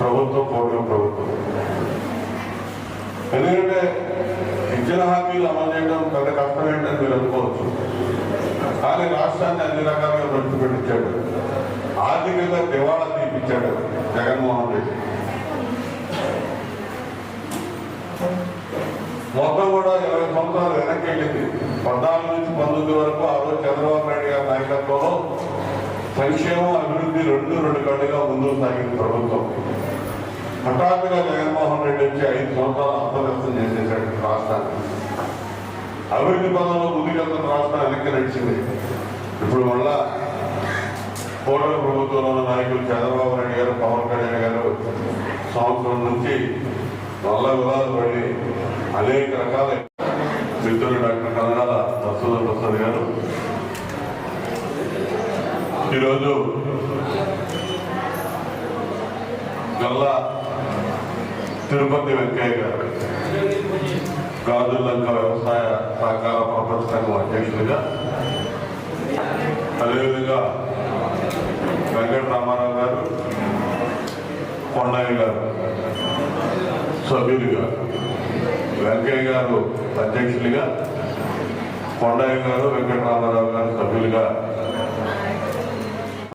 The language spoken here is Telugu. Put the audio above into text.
ప్రభుత్వం కోటం ప్రభుత్వం. ఎందుకంటే ఇచ్చిన హామీలు అమలు చేయడం పెద్ద కష్టం ఏంటని మీరు అనుకోవచ్చు. కానీ రాష్ట్రాన్ని అన్ని రకాలుగా ఖర్చు పెట్టించాడు. ఆర్థికంగా దివాళా తీపించాడు జగన్మోహన్ రెడ్డి. మొత్తం కూడా ఇరవై సంవత్సరాలు వెనక్కి వెళ్ళింది. పద్నాలుగు నుంచి పంతొమ్మిది వరకు ఆ రోజు చంద్రబాబు నాయుడు గారి నాయకత్వంలో సంక్షేమం అభివృద్ధి రెండు రెండు కళ్ళుగా ముందుకు సాగింది ప్రభుత్వం. హఠాత్తుగా జగన్మోహన్ రెడ్డి వచ్చి ఐదు సంవత్సరాలు అస్తవ్యస్తం చేసేసాడు రాష్ట్రాన్ని అభివృద్ధి పదంలో ముందుకెళ్తున్న రాష్ట్రం వెనక్కి నడిచింది. ఇప్పుడు మళ్ళా కూటమి ప్రభుత్వంలో ఉన్న నాయకులు చంద్రబాబు నాయుడు గారు పవన్ కళ్యాణ్ గారు సంవత్సరం నుంచి మళ్ళా వివాదాలు పడి అనేక రకాల మిత్రులు డాక్టర్ కన్నడాల వసూల ప్రసాద్ గారు. ఈరోజు గల్లా తిరుపతి వెంకయ్య గారు. గాజులంక వ్యవసాయ సహకార ప్రపంచ సంఘం అధ్యక్షులుగా అదేవిధంగా వెంకట రామారావు గారు కొండయ్య గారు సభ్యులుగా వెంకయ్య గారు అధ్యక్షులుగా కొండయ్య గారు వెంకట రామారావు గారు సభ్యులుగా